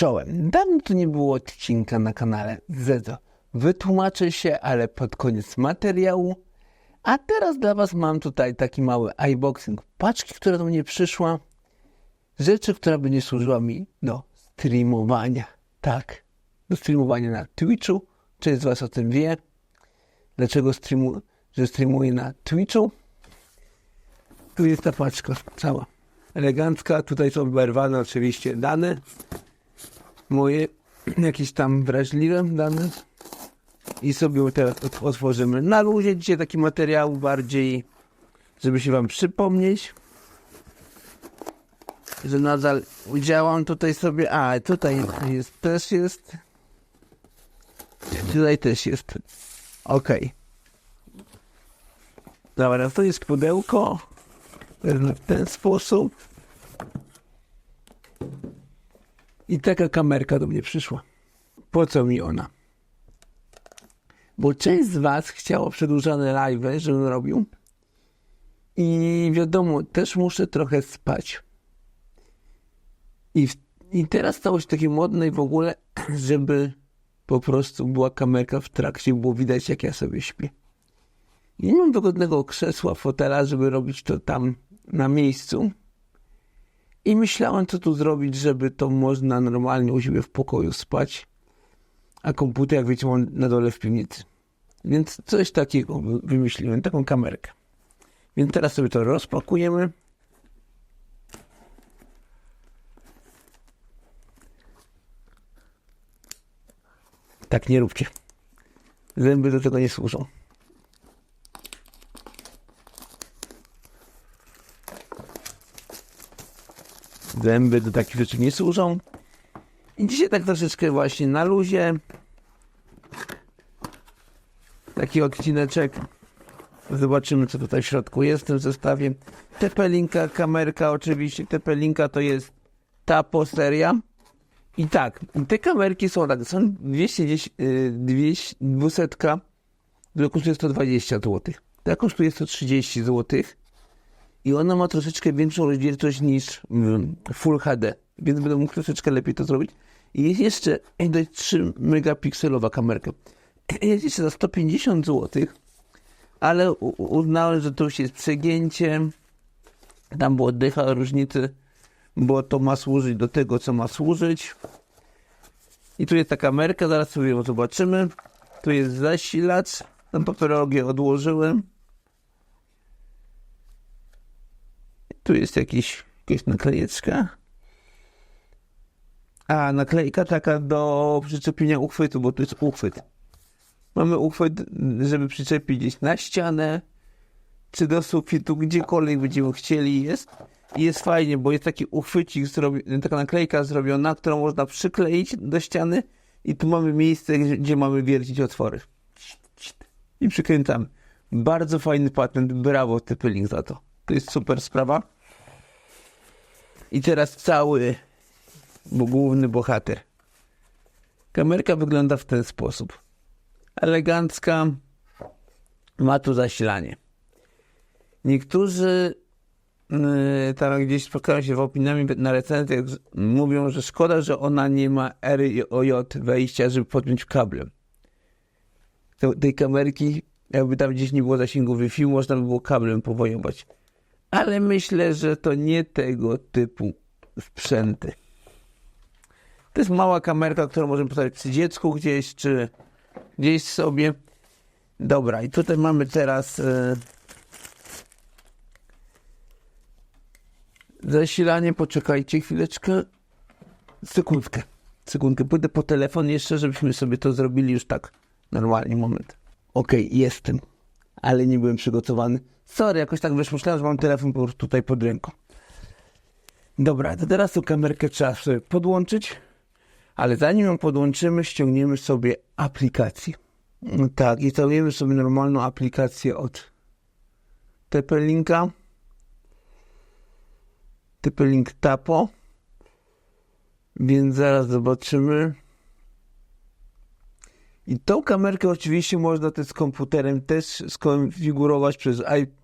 Czołem. Dawno tu nie było odcinka na kanale Zezo. Wytłumaczę się, ale pod koniec materiału. A teraz dla Was mam tutaj taki mały unboxing paczki, która do mnie przyszła. Rzeczy, która będzie służyła mi do streamowania. Tak, do streamowania na Twitchu. Część z Was o tym wie. Dlaczego streamu, że streamuję na Twitchu? Tu jest ta paczka cała. Elegancka. Tutaj są wyrwane oczywiście dane moje jakieś tam wrażliwe dane? I sobie teraz ot- otworzymy. Na luzie dzisiaj taki materiał bardziej żeby się wam przypomnieć że nadal działam tutaj sobie. A tutaj jest też jest. Tutaj też jest. Okej. Dobra to jest pudełko. W ten sposób I taka kamerka do mnie przyszła. Po co mi ona? Bo część z Was chciało przedłużane live, żebym robił. I wiadomo, też muszę trochę spać. I, w, I teraz stało się takie modne w ogóle, żeby po prostu była kamerka w trakcie, było widać jak ja sobie śpię. Nie mam dogodnego krzesła, fotela, żeby robić to tam na miejscu. I myślałem, co tu zrobić, żeby to można normalnie u siebie w pokoju spać. A komputer, jak wiecie, mam na dole w piwnicy. Więc coś takiego wy- wymyśliłem, taką kamerkę. Więc teraz sobie to rozpakujemy. Tak nie róbcie. Zęby do tego nie służą. Zęby do takich rzeczy nie służą. I dzisiaj tak troszeczkę właśnie na luzie. Taki odcineczek. Zobaczymy, co tutaj w środku jest w tym zestawie. Tepelinka, kamerka oczywiście. Tepelinka to jest Tapo seria. I tak, te kamerki są tak, są 210, yy, 200, 200, która kosztuje 120 zł. Ta kosztuje 130 zł. I ona ma troszeczkę większą rozdzielczość niż mm, Full HD, więc będę mógł troszeczkę lepiej to zrobić. I jest jeszcze dość 3 megapikselowa kamerka. Jest jeszcze za 150 zł, ale uznałem, że to już jest przegięcie. Tam było dycha różnicy, bo to ma służyć do tego, co ma służyć. I tu jest ta kamerka, zaraz sobie ją zobaczymy. Tu jest zasilacz, tam papierologię odłożyłem. Tu jest jakiś, jakaś naklejeczka. A, naklejka taka do przyczepienia uchwytu, bo tu jest uchwyt. Mamy uchwyt, żeby przyczepić gdzieś na ścianę, czy do sufitu, gdziekolwiek będziemy chcieli jest. I jest fajnie, bo jest taki uchwycik, zrobi- taka naklejka zrobiona, którą można przykleić do ściany i tu mamy miejsce, gdzie, gdzie mamy wiercić otwory. I przykręcamy. Bardzo fajny patent, brawo Typylink za to. To jest super sprawa. I teraz cały bo główny bohater. Kamerka wygląda w ten sposób. Elegancka, ma tu zasilanie. Niektórzy yy, tam gdzieś spotkają się w opiniami na recenzjach, mówią, że szkoda, że ona nie ma ROJ wejścia, żeby podpiąć kablem. Tej kamerki, jakby tam gdzieś nie było zasięgu Wi-Fi, można by było kablem powojować. Ale myślę, że to nie tego typu sprzęty. To jest mała kamerka, którą możemy postawić przy dziecku gdzieś, czy gdzieś sobie. Dobra, i tutaj mamy teraz e, zasilanie. Poczekajcie chwileczkę. Sekundkę. Sekundkę. Pójdę po telefon jeszcze, żebyśmy sobie to zrobili już tak normalnie. Moment. Okej, jestem. Ale nie byłem przygotowany. Sorry, jakoś tak wyszło. Myślałem, że mam telefon po prostu tutaj pod ręką. Dobra, to teraz tą kamerkę trzeba sobie podłączyć, ale zanim ją podłączymy, ściągniemy sobie aplikację. No Tak, instalujemy sobie normalną aplikację od TP-Linka. TP-Link Tapo. Więc zaraz zobaczymy. I tą kamerkę oczywiście można też z komputerem też skonfigurować przez i-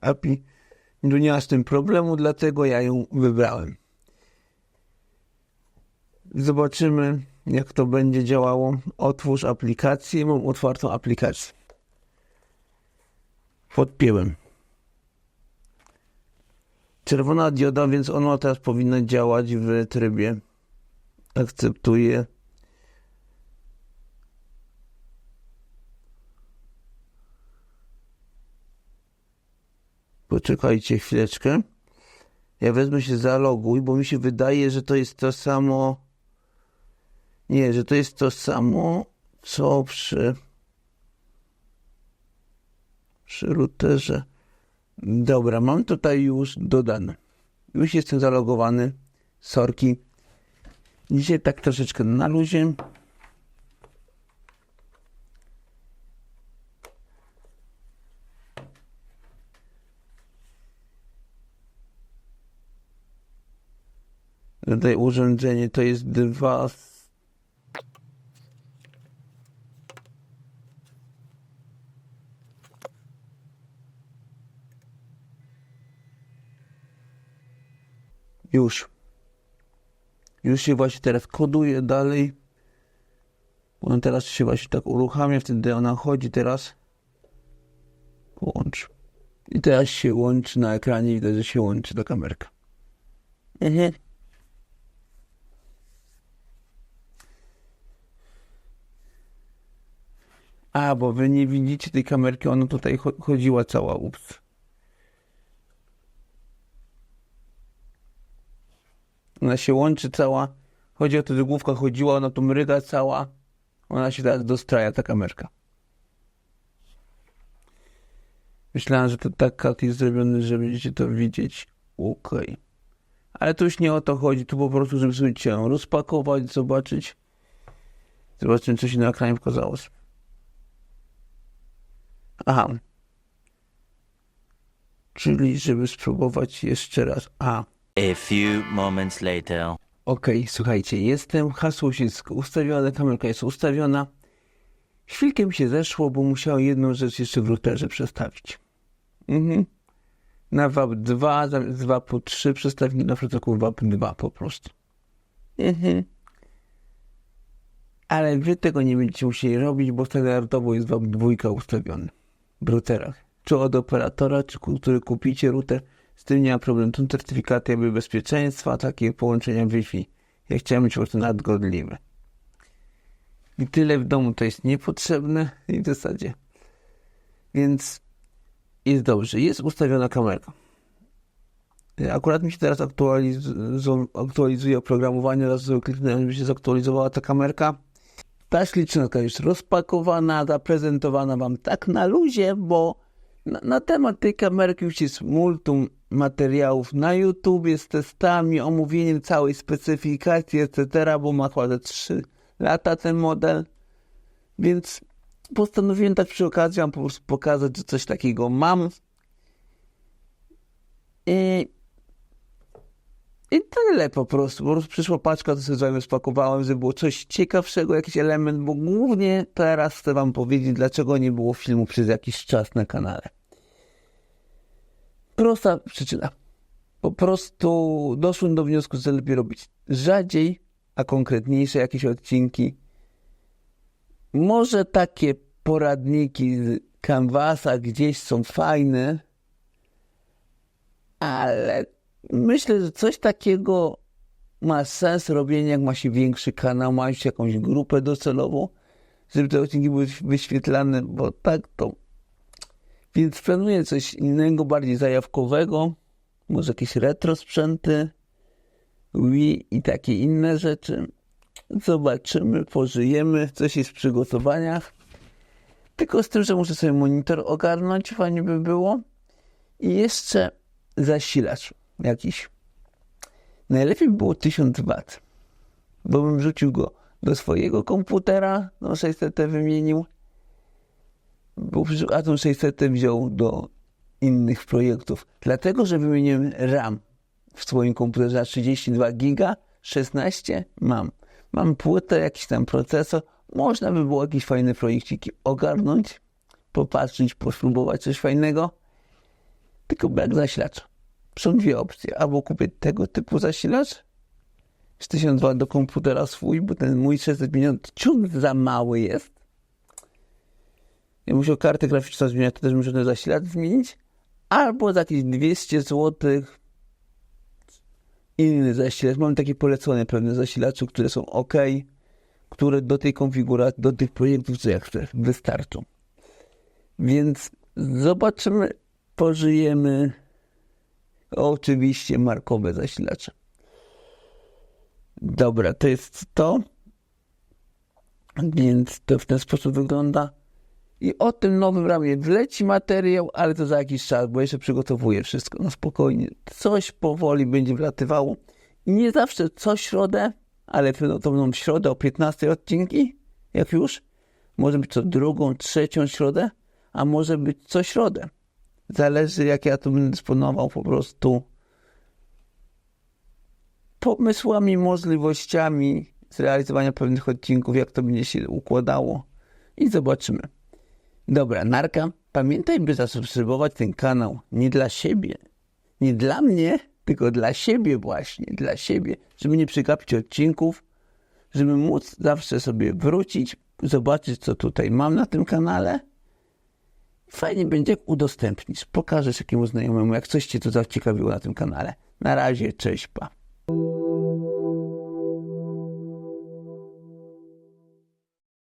API. Tu nie ma z tym problemu, dlatego ja ją wybrałem. Zobaczymy, jak to będzie działało. Otwórz aplikację. Mam otwartą aplikację. Podpięłem. Czerwona dioda, więc ona teraz powinna działać w trybie. Akceptuję. Poczekajcie chwileczkę. Ja wezmę się zaloguj, bo mi się wydaje, że to jest to samo. Nie, że to jest to samo, co przy. przy routerze. Dobra, mam tutaj już dodane. Już jestem zalogowany. Sorki. Dzisiaj tak troszeczkę na luzie. Tutaj urządzenie to jest dwa. Już. Już się właśnie teraz koduje dalej. On teraz się właśnie tak uruchamia, wtedy ona chodzi teraz. Połącz. I teraz się łączy na ekranie, widać, że się łączy ta kamerka. Mhm. A, bo wy nie widzicie tej kamerki, ona tutaj cho- chodziła cała, ups. Ona się łączy cała. Chodzi o to, że główka chodziła, ona tu mryga cała. Ona się teraz dostraja, ta kamerka. Myślałem, że to tak kat jest zrobiony, że będziecie to widzieć. Okej. Ale tu już nie o to chodzi, tu po prostu, żeby sobie cię rozpakować, zobaczyć. Zobaczymy, co się na ekranie pokazało. Aha. Czyli, żeby spróbować jeszcze raz. A. A few moments later. Okej, słuchajcie, jestem, hasło jest ustawione, kamerka jest ustawiona. Chwilkę mi się zeszło, bo musiałem jedną rzecz jeszcze w routerze przestawić. Mhm. Na WAP 2, zamiast WAP 3 przestawić na protokół WAP 2 po prostu. Mhm. Ale wy tego nie będziecie musieli robić, bo standardowo jest WAP 2 ustawiony routerach. Czy od operatora, czy który kupicie router, z tym nie ma problemu. Tu certyfikaty jakby bezpieczeństwa, takie połączenia Wi-Fi. Ja chciałem być po prostu nadgodliwy. I tyle w domu to jest niepotrzebne i w zasadzie. Więc jest dobrze. Jest ustawiona kamerka. Akurat mi się teraz aktualiz- aktualizuje oprogramowanie, raz kliknąłem, żeby się zaktualizowała ta kamerka. Ta ślicznota jest rozpakowana, zaprezentowana wam tak na luzie, bo na, na temat tej kamerki już jest multum materiałów na YouTube z testami, omówieniem całej specyfikacji, etc., bo ma chyba ze 3 lata ten model. Więc postanowiłem tak przy okazji wam po prostu pokazać, że coś takiego mam. I, i tyle po prostu. Po prostu przyszła paczka, to sobie spakowałem, żeby było coś ciekawszego, jakiś element, bo głównie teraz chcę wam powiedzieć, dlaczego nie było filmu przez jakiś czas na kanale. Prosta przyczyna. Po prostu doszłem do wniosku, że lepiej robić rzadziej, a konkretniejsze jakieś odcinki. Może takie poradniki z Canvasa gdzieś są fajne, ale myślę, że coś takiego ma sens robienia, jak ma się większy kanał, ma się jakąś grupę docelową, żeby te odcinki były wyświetlane, bo tak to. Więc planuję coś innego, bardziej zajawkowego, może jakieś retro sprzęty, Wii i takie inne rzeczy. Zobaczymy, pożyjemy, coś jest w przygotowaniach. Tylko z tym, że muszę sobie monitor ogarnąć, fajnie by było. I jeszcze zasilacz jakiś. Najlepiej by było 1000 W, bo bym wrzucił go do swojego komputera, no 600 wymienił, bo Atom 600 wziął do innych projektów. Dlatego, że wymieniłem RAM w swoim komputerze na 32 giga, 16 mam. Mam płytę, jakiś tam procesor. Można by było jakieś fajne projekciki ogarnąć, popatrzeć, pospróbować coś fajnego. Tylko brak zasilacza. Są dwie opcje. Albo kupię tego typu zasilacz z 1000 W do komputera swój, bo ten mój 650 ciut za mały jest. Ja musiał kartę graficzną zmieniać, to też muszę ten zasilacz zmienić. Albo za jakieś 200 zł inny zasilacz. Mam takie polecone pewne zasilacze, które są ok, które do tej konfiguracji, do tych projektów, co jak chcę, wystarczą. Więc zobaczymy, pożyjemy. Oczywiście markowe zasilacze. Dobra, to jest to. Więc to w ten sposób wygląda. I o tym nowym ramie wleci materiał, ale to za jakiś czas, bo jeszcze przygotowuję wszystko. No spokojnie. Coś powoli będzie wlatywało. I nie zawsze co środę, ale to będą środę o 15 odcinki, jak już. Może być co drugą, trzecią środę, a może być co środę. Zależy jak ja tu będę dysponował po prostu pomysłami, możliwościami zrealizowania pewnych odcinków, jak to będzie się układało. I zobaczymy. Dobra, Narka, pamiętaj, by zasubskrybować ten kanał. Nie dla siebie, nie dla mnie, tylko dla siebie właśnie, dla siebie, żeby nie przegapić odcinków, żeby móc zawsze sobie wrócić, zobaczyć, co tutaj mam na tym kanale. Fajnie będzie, jak udostępnisz, pokażesz jakiemuś znajomemu, jak coś cię tu zaciekawiło na tym kanale. Na razie, cześć, pa.